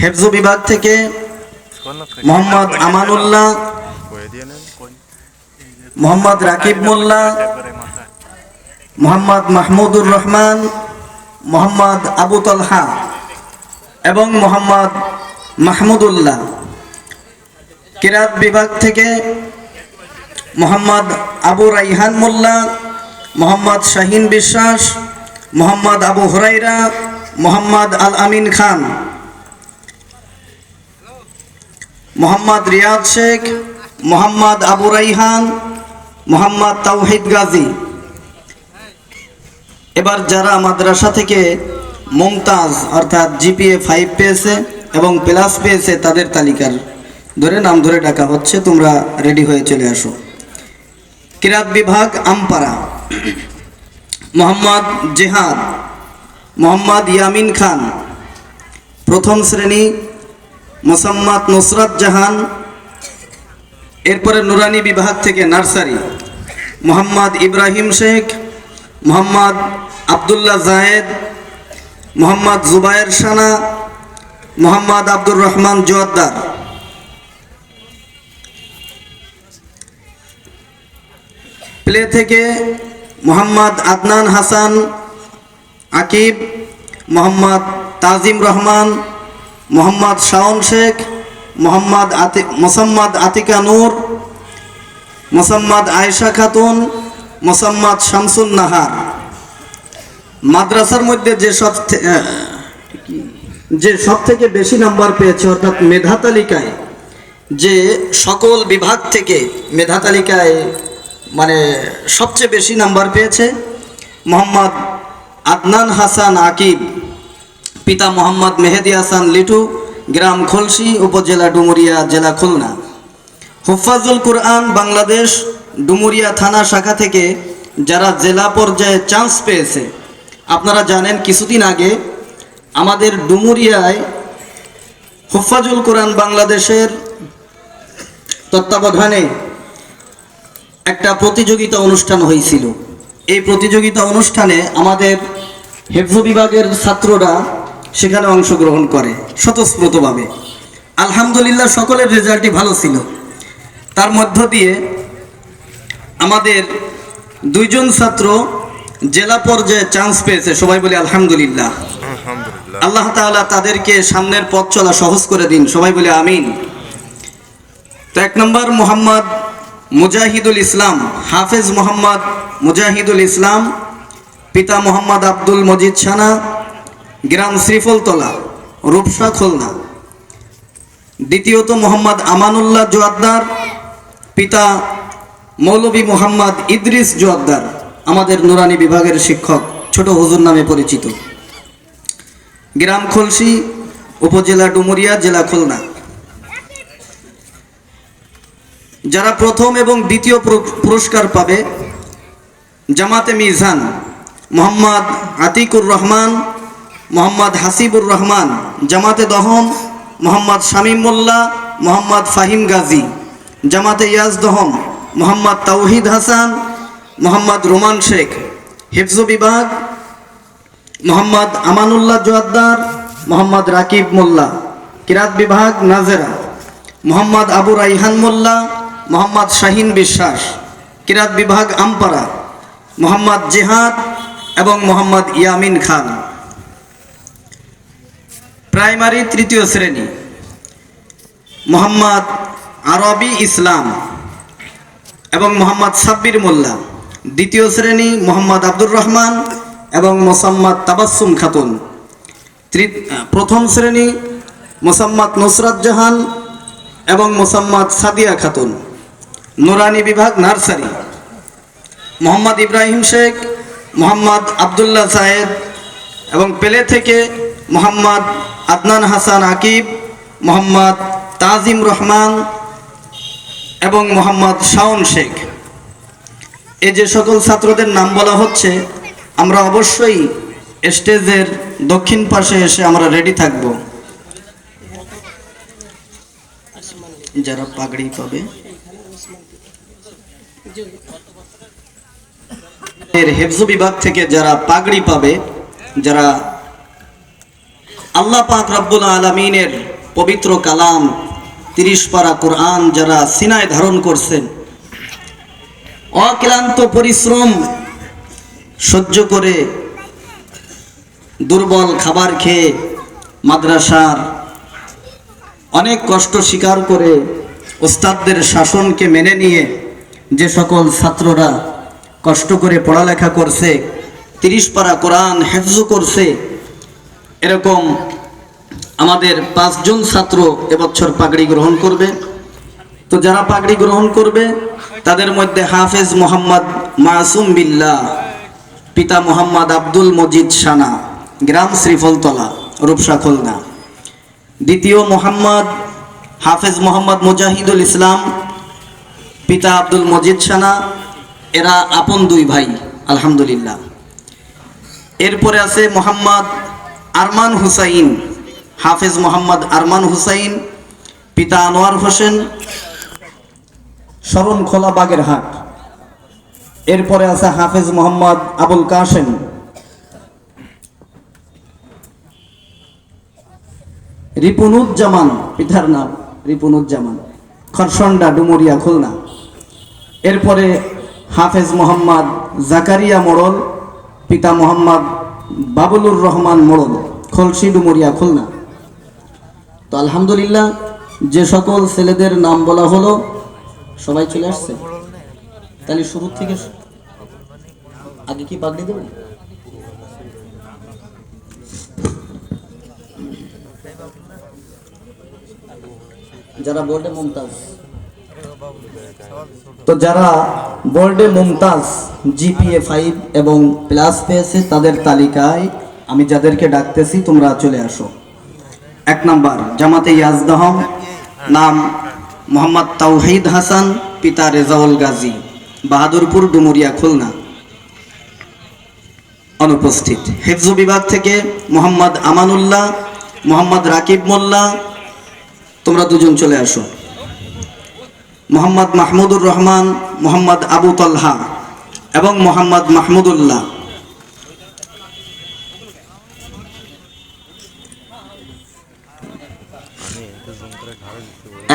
হেফজ বিভাগ থেকে মোহাম্মদ আমানুল্লাহ, মোহাম্মদ রাকিব মোল্লা, মোহাম্মদ মাহমুদুর রহমান, মোহাম্মদ আবু তলহা এবং মোহাম্মদ মাহমুদুল্লাহ। কিরাত বিভাগ থেকে মোহাম্মদ আবু রাইহান মোল্লা, মোহাম্মদ শাহিন বিশ্বাস, মোহাম্মদ আবু হুরাইরা মোহাম্মদ আল আমিন খান, মোহাম্মদ রিয়াদ শেখ, মোহাম্মদ আবু রাইহান, মোহাম্মদ তাওহিদ গাজী। এবার যারা মাদ্রাসা থেকে মমতাজ অর্থাৎ জিপিএ ফাইভ পেয়েছে এবং প্লাস পেয়েছে তাদের তালিকার ধরে নাম ধরে ডাকা হচ্ছে, তোমরা রেডি হয়ে চলে আসো। কিরাত বিভাগ, আমপাড়া। মোহাম্মদ জেহাদ মোহাম্মদ ইয়ামিন খান। প্রথম শ্রেণি মোসাম্মদ নুসরাত জাহান। এরপরে নুরানি বিভাগ থেকে নার্সারি। মোহাম্মদ ইব্রাহিম শেখ, মোহাম্মদ আবদুল্লাহ জায়েদ, মোহাম্মদ জুবায়ের সানা, মোহাম্মদ আব্দুর রহমান জোয়াদ্দার। প্লে থেকে মোহাম্মদ আদনান হাসান আকিব, মোহাম্মদ তাজিম রহমান, মোহাম্মদ শাওন শেখ, মোহাম্মদ আতি, মোসাম্মদ আতিকা নূর, মোসাম্মদ আয়েশা খাতুন, মোসাম্মদ শামসুন নাহার। মাদ্রাসার মধ্যে যে সব যে সব থেকে বেশি নাম্বার পেয়েছে অর্থাৎ মেধা তালিকায়, যে সকল বিভাগ থেকে মেধা তালিকায় মানে সবচেয়ে বেশি নাম্বার পেয়েছে মোহাম্মদ আদনান হাসান আকিব, পিতা মোহাম্মদ মেহেদি হাসান লিটু, গ্রাম খলসি, উপজেলা ডুমুরিয়া, জেলা খুলনা। হুফাজুল কুরআন বাংলাদেশ, ডুমুরিয়া থানা শাখা থেকে যারা জেলা পর্যায়ে চান্স পেয়েছে, আপনারা জানেন কিছুদিন আগে আমাদের ডুমুরিয়ায় হুফাজুল কোরআন বাংলাদেশের তত্ত্বাবধানে একটা প্রতিযোগিতা অনুষ্ঠান হয়েছিল। এই প্রতিযোগিতা অনুষ্ঠানে আমাদের হেফজ বিভাগের ছাত্ররা সেখানে অংশগ্রহণ করে স্বতঃস্ফূর্তভাবে। আলহামদুলিল্লাহ সকলের রেজাল্টই ভালো ছিল। তার মধ্য দিয়ে আমাদের দুইজন ছাত্র জেলা পর্যায়ে চান্স পেয়েছে। সবাই বলি আলহামদুলিল্লাহ। আল্লাহ তাআলা তাদেরকে সামনের পথ চলা সহজ করে দিন। সবাই বলে আমিন। তো এক নম্বর মোহাম্মদ মুজাহিদুল ইসলাম হাফেজ মোহাম্মদ মুজাহিদুল ইসলাম পিতা মোহাম্মদ আব্দুল মজিদ ছানা, গ্রাম শ্রীফলতলা, রূপসা খুলনা। দ্বিতীয়ত মোহাম্মদ আমানুল্লাহ জোয়াদ্দার, পিতা মৌলভী মোহাম্মদ ইদ্রিস জোয়াদ্দার, আমাদের নুরানি বিভাগের শিক্ষক, ছোট হুজুর নামে পরিচিত। গ্রাম খলসি উপজেলা ডুমুরিয়া, জেলা খুলনা। যারা প্রথম এবং দ্বিতীয় পুরস্কার পাবে, জামাতে মিজান মোহাম্মদ আতিকুর রহমান, মোহাম্মদ হাসিবুর রহমান, জামাতে দহম মোহাম্মদ শামীম মোল্লা, মোহাম্মদ ফাহিম গাজী, জামাতে ইয়াজ দহম মোহাম্মদ তাওহিদ হাসান, মোহাম্মদ রোমান শেখ, হিফজ বিভাগ, মোহাম্মদ আমানুল্লাহ জোয়াদ্দার, মোহাম্মদ রাকিব মোল্লা, কিরাত বিভাগ নাজেরা, মোহাম্মদ আবু রাইহান মোল্লা, মোহাম্মদ শাহিন বিশ্বাস, কিরাত বিভাগ আমপাড়া, মোহাম্মদ জেহাদ এবং মোহাম্মদ ইয়ামিন খান। প্রাইমারি তৃতীয় শ্রেণি। মোহাম্মদ আরবি ইসলাম এবং মোহাম্মদ সাব্বির মোল্লা। দ্বিতীয় শ্রেণি মোহাম্মদ আব্দুর রহমান এবং মোসাম্মদ তাবাসুম খাতুন। প্রথম শ্রেণি মোসাম্মদ নুসরাত জাহান এবং মোসাম্মদ সাদিয়া খাতুন। নুরানি বিভাগ নার্সারি। মোহাম্মদ ইব্রাহিম শেখ মোহাম্মদ আবদুল্লাহ সাহেদ এবং পেলে থেকে মোহাম্মদ আদনান হাসান আকিব, মোহাম্মদ তাজিম রহমান এবং মোহাম্মদ শাওন শেখ। এই যে সকল ছাত্রদের নাম বলা হচ্ছে, আমরা অবশ্যই স্টেজের দক্ষিণ পাশে এসে আমরা রেডি থাকব। যারা পাগড়ি পাবে। এর হেফজ বিভাগ থেকে যারা পাগড়ি পাবে, যারা আল্লাহ পাক রব্বুল আলমিনের পবিত্র কালাম, তিরিশ পারা কোরআন যারা সিনায় ধারণ করছেন, অক্লান্ত পরিশ্রম সহ্য করে দুর্বল খাবার খেয়ে মাদ্রাসার অনেক কষ্ট স্বীকার করে ওস্তাদদের শাসনকে মেনে নিয়ে যে সকল ছাত্ররা কষ্ট করে পড়ালেখা করছে, তিরিশ পারা কোরআন হেফজ করছে, এরকম আমাদের পাঁচজন ছাত্র এবছর পাগড়ি গ্রহণ করবে। তো যারা পাগড়ি গ্রহণ করবে, তাদের মধ্যে হাফেজ মোহাম্মদ মাসুম বিল্লাহ, পিতা মোহাম্মদ আব্দুল মজিদ সানা গ্রাম শ্রীফলতলা, রূপসা খুলনা। দ্বিতীয় মোহাম্মদ হাফেজ মোহাম্মদ মুজাহিদুল ইসলাম, পিতা আব্দুল মজিদ সানা এরা আপন দুই ভাই, আলহামদুলিল্লাহ। এরপরে আছে মোহাম্মদ আরমান হুসাইন, হাফেজ মোহাম্মদ আরমান হুসাইন, পিতা আনোয়ার হোসেন শরণ খোলা বাগেরহাট। এরপরে আছে হাফেজ মোহাম্মদ আবুল কাসেম রিপুনুজ্জামান, পিতার নাম রিপুনুজ্জামান। খরসন্ডা, ডুমুরিয়া, খুলনা। এরপরে হাফেজ মোহাম্মদ জাকারিয়া মোড়ল, পিতা মোহাম্মদ বাবুলুর রহমান মোড়ল, খলসি ডুমুরিয়া, খুলনা। তো আলহামদুলিল্লাহ, যে সকল ছেলেদের নাম বলা হলো, সবাই চলে আসছে। তাহলে শুরু থেকে আগে কি পাগড়ি দেবেন? যারা বোর্ডে মুমতাজ। তো যারা বোর্ডে মুমতাজ জিপিএ ফাইভ এবং প্লাস পেয়েছে, তাদের তালিকায় আমি যাদেরকে ডাকতেছি, তোমরা চলে আসো। এক নাম্বার, জামাতে ইয়াজদহম নাম মোহাম্মদ তাওহিদ হাসান, পিতা রেজাউল গাজী, বাহাদুরপুর, ডুমুরিয়া, খুলনা। অনুপস্থিত। হেফজ বিভাগ থেকে মোহাম্মদ আমানুল্লাহ, মোহাম্মদ রাকিব মোল্লা, তোমরা দুজন চলে আসো। মোহাম্মদ মাহমুদুর রহমান, মোহাম্মদ আবু তলহা এবং মোহাম্মদ মাহমুদুল্লাহ।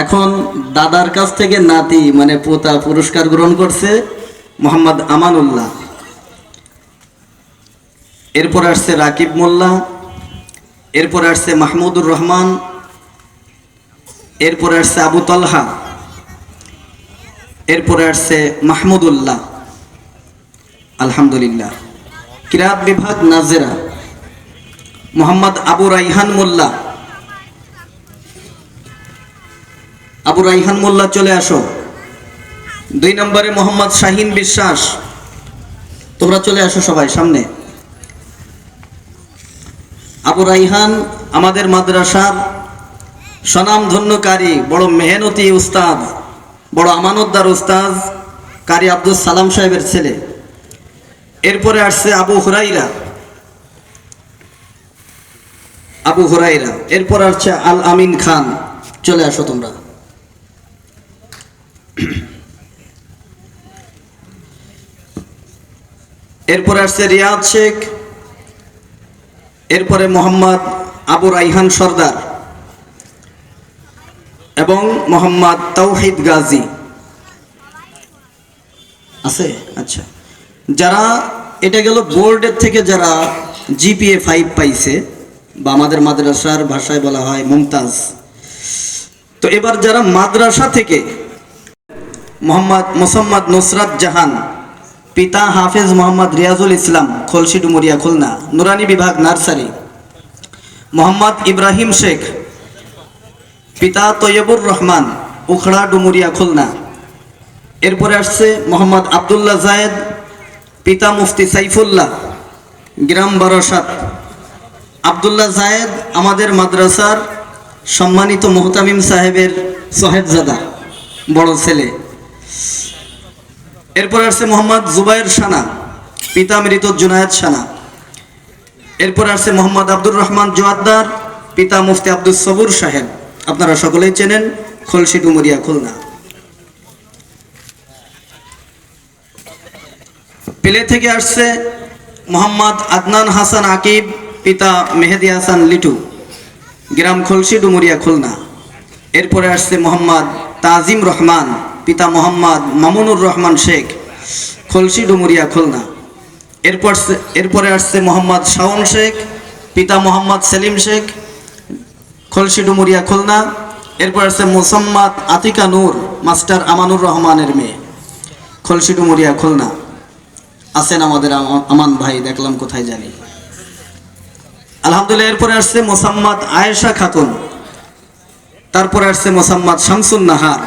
এখন দাদার কাছ থেকে নাতি মানে পোতা পুরস্কার গ্রহণ করছে মোহাম্মদ আমানুল্লাহ। এরপর আসছে রাকিব মোল্লা, এরপর আসছে মাহমুদুর রহমান, এরপর আসছে আবু তলহা। এরপরে আসছে মাহমুদুল্লাহ। আলহামদুলিল্লাহ। কিরাত বিভাগ নাজেরা। মোহাম্মদ আবু রাইহান মোল্লা। আবু রাইহান মোল্লা, চলে আসো। দুই নম্বরে মোহাম্মদ শাহিন বিশ্বাস। তোমরা চলে আসো সবাই সামনে। আবু রাইহান আমাদের মাদ্রাসার স্বনামধন্যকারী বড় মেহনতি উস্তাদ। বড় আমানতদার উস্তাদ কারি আব্দুল সালাম সাহেবের ছেলে। এরপরে আসছে আবু হুরাইরা। আবু হুরাইরা। এরপর আসছে আল আমিন খান। চলে আসো তোমরা। এরপরে আসছে রিয়াদ শেখ। এরপরে মোহাম্মদ আবু রাইহান সর্দার। এবং মোহাম্মদ তৌহিদ গাজী। আছে? আচ্ছা। যারা এটা গেল বোর্ডের থেকে যারা জিপিএ ফাইভ পাইছে, বা আমাদের মাদ্রাসার ভাষায় বলা হয় মুমতাজ। তো এবার যারা মাদ্রাসা থেকে মোহাম্মদ মোসাম্মদ নুসরাত জাহান, পিতা হাফেজ মোহাম্মদ রিয়াজুল ইসলাম, খলসি ডুমুরিয়া, খুলনা, নুরানি বিভাগ নার্সারি, মোহাম্মদ ইব্রাহিম শেখ পিতা তৈয়বুর রহমান, উখড়া ডুমুরিয়া খুলনা। এরপরে আসছে মোহাম্মদ আবদুল্লাহ জায়েদ, পিতা মুফতি সাইফুল্লাহ, গ্রাম বারাসাত। আবদুল্লাহ জায়েদ আমাদের মাদ্রাসার সম্মানিত মোহতামিম সাহেবের সোহেবজাদা, বড় ছেলে। এরপর আসছে মোহাম্মদ জুবাইর সানা, পিতা মৃত জুনায়েদ সানা। এরপর আসছে মোহাম্মদ আব্দুর রহমান জোয়াদ্দার, পিতা মুফতি আব্দুল সবুর সাহেব। আপনারা সকলেই চেনেন খলসি ডুমুরিয়া খুলনা। পেলে থেকে আসছে মোহাম্মদ আদনান হাসান আকিব, পিতা মেহেদি হাসান লিটু। গ্রাম খলসি ডুমুরিয়া খুলনা। এরপরে আসছে মোহাম্মদ তাজিম রহমান, পিতা মোহাম্মদ মামুনুর রহমান শেখ খলসি ডুমুরিয়া খুলনা। এরপর এরপরে আসছে মোহাম্মদ শাওন শেখ, পিতা মোহাম্মদ সেলিম শেখ খলসি ডুমুরিয়া খুলনা। এরপর আসছে মোসাম্মদ আতিকা নূর, মাস্টার আমানুর রহমানের মেয়ে। খলসি ডুমুরিয়া খুলনা। আছেন আমাদের আমান ভাই, দেখলাম কোথায় জানি। আলহামদুলিল্লাহ, এরপরে আসছে মোসাম্মদ আয়েশা খাতুন। তারপরে আসছে মোসাম্মদ শামসুন নাহার।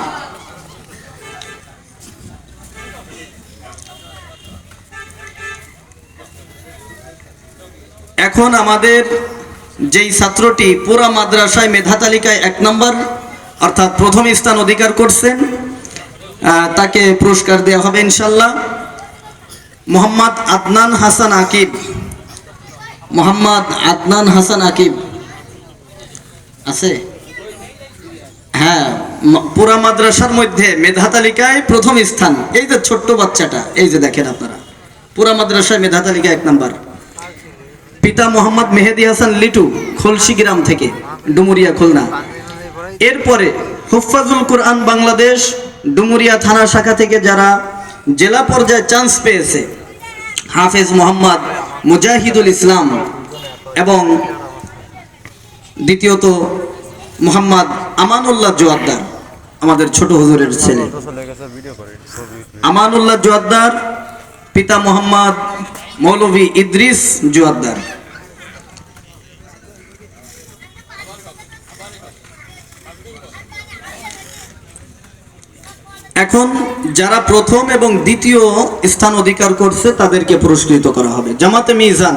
এখন আমাদের যেই ছাত্রটি পুরা মাদ্রাসায় মেধা তালিকায় এক নম্বর, অর্থাৎ প্রথম স্থান অধিকার করছেন তাকে পুরস্কার দেওয়া হবে ইনশাল্লাহ। মোহাম্মদ আদনান হাসান আকিব। মোহাম্মদ আদনান হাসান আকিব। আছে? হ্যাঁ পুরা মাদ্রাসার মধ্যে মেধা তালিকায় প্রথম স্থান। এই যে ছোট্ট বাচ্চাটা, এই যে দেখেন আপনারা। পুরা মাদ্রাসায় মেধা তালিকায় এক নাম্বার। পিতা মোহাম্মদ মেহেদি হাসান লিটু, খলসি গ্রাম থেকে, ডুমুরিয়া, খুলনা। এরপরে হুফাজুল কোরআন বাংলাদেশ, ডুমুরিয়া থানা শাখা থেকে যারা জেলা পর্যায়ে চান্স পেয়েছে, হাফেজ মোহাম্মদ মুজাহিদুল ইসলাম এবং দ্বিতীয়ত মোহাম্মদ আমানুল্লাহ জোয়াদ্দার, আমাদের ছোট হুজুরের ছেলে। আমানুল্লাহ জোয়াদ্দার, পিতা মোহাম্মদ মৌলভী ইদ্রিস জোয়াদ্দার। এখন যারা প্রথম এবং দ্বিতীয় স্থান অধিকার করছে, তাদেরকে পুরস্কৃত করা হবে। জামাতে মিজান,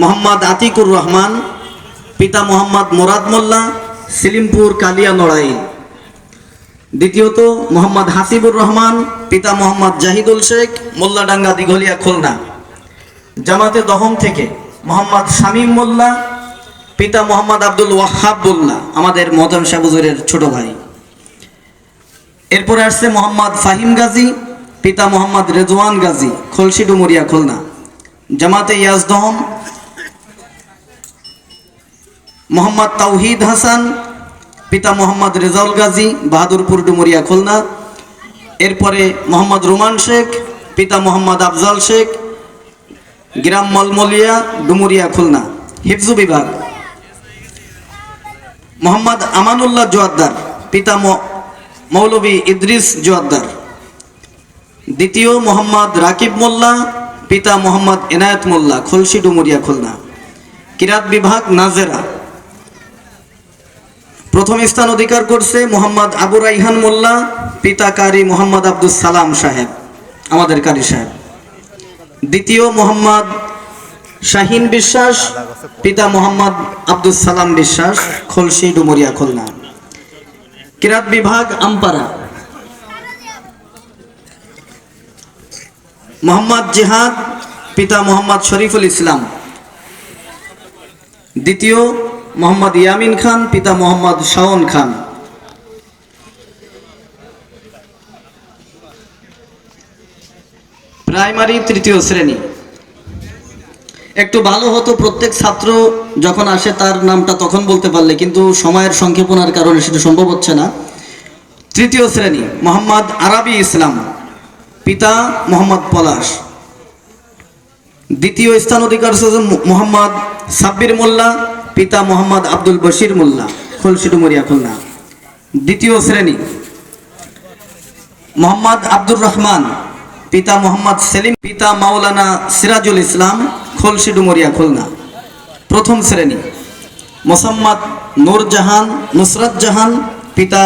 মোহাম্মদ আতিকুর রহমান, পিতা মোহাম্মদ মোরাদ মোল্লা, সিলিমপুর কালিয়া নড়াই দ্বিতীয়ত মোহাম্মদ হাসিবুর রহমান, পিতা মোহাম্মদ জাহিদুল শেখ, মোল্লাডাঙ্গা দিঘলিয়া খুলনা। জামাতে দহম থেকে মোহাম্মদ শামীম মোল্লা, পিতা মোহাম্মদ আব্দুল ওয়াহাব মোল্লা, আমাদের মহতম শাহুজুরের ছোট ভাই। এরপরে আসছে মোহাম্মদ ফাহিম গাজী, পিতা মোহাম্মদ রেজওয়ান গাজী খলসি ডুমুরিয়া, খুলনা। জামাতে ইয়াজদহম মোহাম্মদ তাওহিদ হাসান, পিতা মোহাম্মদ রেজাউল গাজী, বাহাদুরপুর ডুমুরিয়া, খুলনা। এরপরে মোহাম্মদ রুমান শেখ, পিতা মোহাম্মদ আফজাল শেখ, গ্রাম মলমলিয়া, ডুমুরিয়া, খুলনা। হিফজু বিভাগ। মোহাম্মদ আমানুল্লাহ জোয়াদ্দার, পিতা ম- মৌলভী ইদ্রিস জোয়াদ্দার। দ্বিতীয় মোহাম্মদ রাকিব মোল্লা, পিতা মোহাম্মদ এনায়েত মোল্লা, খলসি ডুমুরিয়া খুলনা। কিরাত বিভাগ নাজেরা। প্রথম স্থান অধিকার করছে মোহাম্মদ আবু রাইহান মোল্লা, পিতা কারি মোহাম্মদ আব্দুল সালাম সাহেব, আমাদের কারি সাহেব। দ্বিতীয় মোহাম্মদ শাহিন বিশ্বাস, পিতা মোহাম্মদ আব্দুল সালাম বিশ্বাস, খলসি ডুমুরিয়া খুলনা। কিরাত বিভাগ আমপারা মোহাম্মদ জিহাদ, পিতা মোহাম্মদ শরীফুল ইসলাম। দ্বিতীয়, মোহাম্মদ ইয়ামিন খান, পিতা মোহাম্মদ শাওন খান। প্রাইমারি তৃতীয় শ্রেণি। একটু ভালো হতো প্রত্যেক ছাত্র যখন আসে তার নামটা তখন বলতে পারলে, কিন্তু সময়ের সংক্ষেপণার কারণে সেটা সম্ভব হচ্ছে না। তৃতীয় শ্রেণি, মোহাম্মদ আরাবি ইসলাম, পিতা মোহাম্মদ পলাশ। দ্বিতীয় স্থান অধিকার মোহাম্মদ সাব্বির মোল্লা, পিতা মোহাম্মদ আব্দুল বশির মোল্লা। খলসিডুমরিয়া খুলনা দ্বিতীয় শ্রেণি, মোহাম্মদ আব্দুর রহমান, পিতা মোহাম্মদ সেলিম, পিতা মাওলানা সিরাজুল ইসলাম খলসি ডুমরিয়া খুলনা প্রথম শ্রেণি, মোসাম্মদ নূরজাহান, নুসরত জাহান, পিতা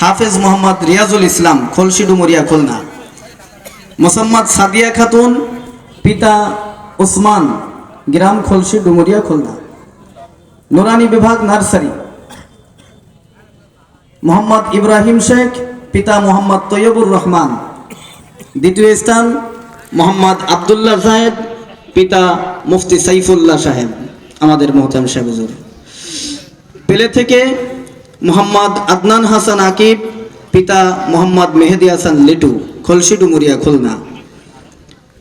হাফেজ মোহাম্মদ রিয়াজুল ইসলাম খলসি ডুমরিয়া খুলনা মোসাম্মদ সাদিয়া খাতুন, পিতা ওসমান, গ্রাম খলসি ডুমরিয়া খুলনা নুরানি বিভাগ নার্সারি, মোহাম্মদ ইব্রাহিম শেখ, পিতা মোহাম্মদ তৈয়বুর রহমান। দ্বিতীয় স্থান, মোহাম্মদ আবদুল্লাহ সাহেব পিতা মুফতি সাইফুল্লাহ সাহেব, আমাদের মোহতাম সাহেব পেলে থেকে মোহাম্মদ আদনান হাসান আকিব, পিতা মোহাম্মদ মেহেদি হাসান লিটু খলসি ডুমুরিয়া খুলনা।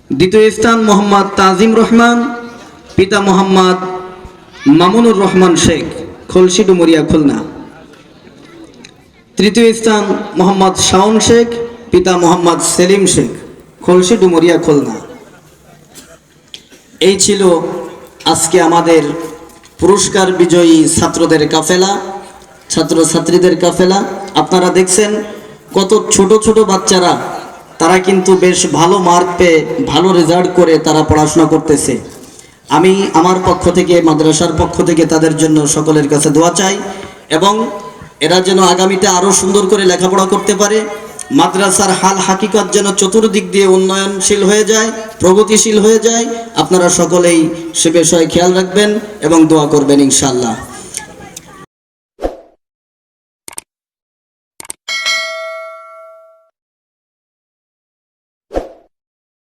দ্বিতীয় স্থান মোহাম্মদ তাজিম রহমান, পিতা মোহাম্মদ মামুনুর রহমান শেখ খলসি ডুমুরিয়া খুলনা। তৃতীয় স্থান মোহাম্মদ শাওন শেখ, পিতা মোহাম্মদ সেলিম শেখ খলসি ডুমুরিয়া খুলনা। এই ছিল আজকে আমাদের পুরস্কার বিজয়ী ছাত্রদের কাফেলা, ছাত্রছাত্রীদের কাফেলা। আপনারা দেখছেন কত ছোট ছোট বাচ্চারা, তারা কিন্তু বেশ ভালো মার্ক পেয়ে ভালো রেজাল্ট করে তারা পড়াশোনা করতেছে। আমি আমার পক্ষ থেকে, মাদ্রাসার পক্ষ থেকে তাদের জন্য সকলের কাছে দোয়া চাই এবং এরা যেন আগামীতে আরও সুন্দর করে লেখাপড়া করতে পারে। মাদ্রাসার হাল হাকিকত যেন চতুর্দিক দিয়ে উন্নয়নশীল হয়ে যায়, প্রগতিশীল হয়ে যায়। আপনারা সকলেই সে বিষয়ে খেয়াল রাখবেন এবং দোয়া করবেন ইনশাল্লাহ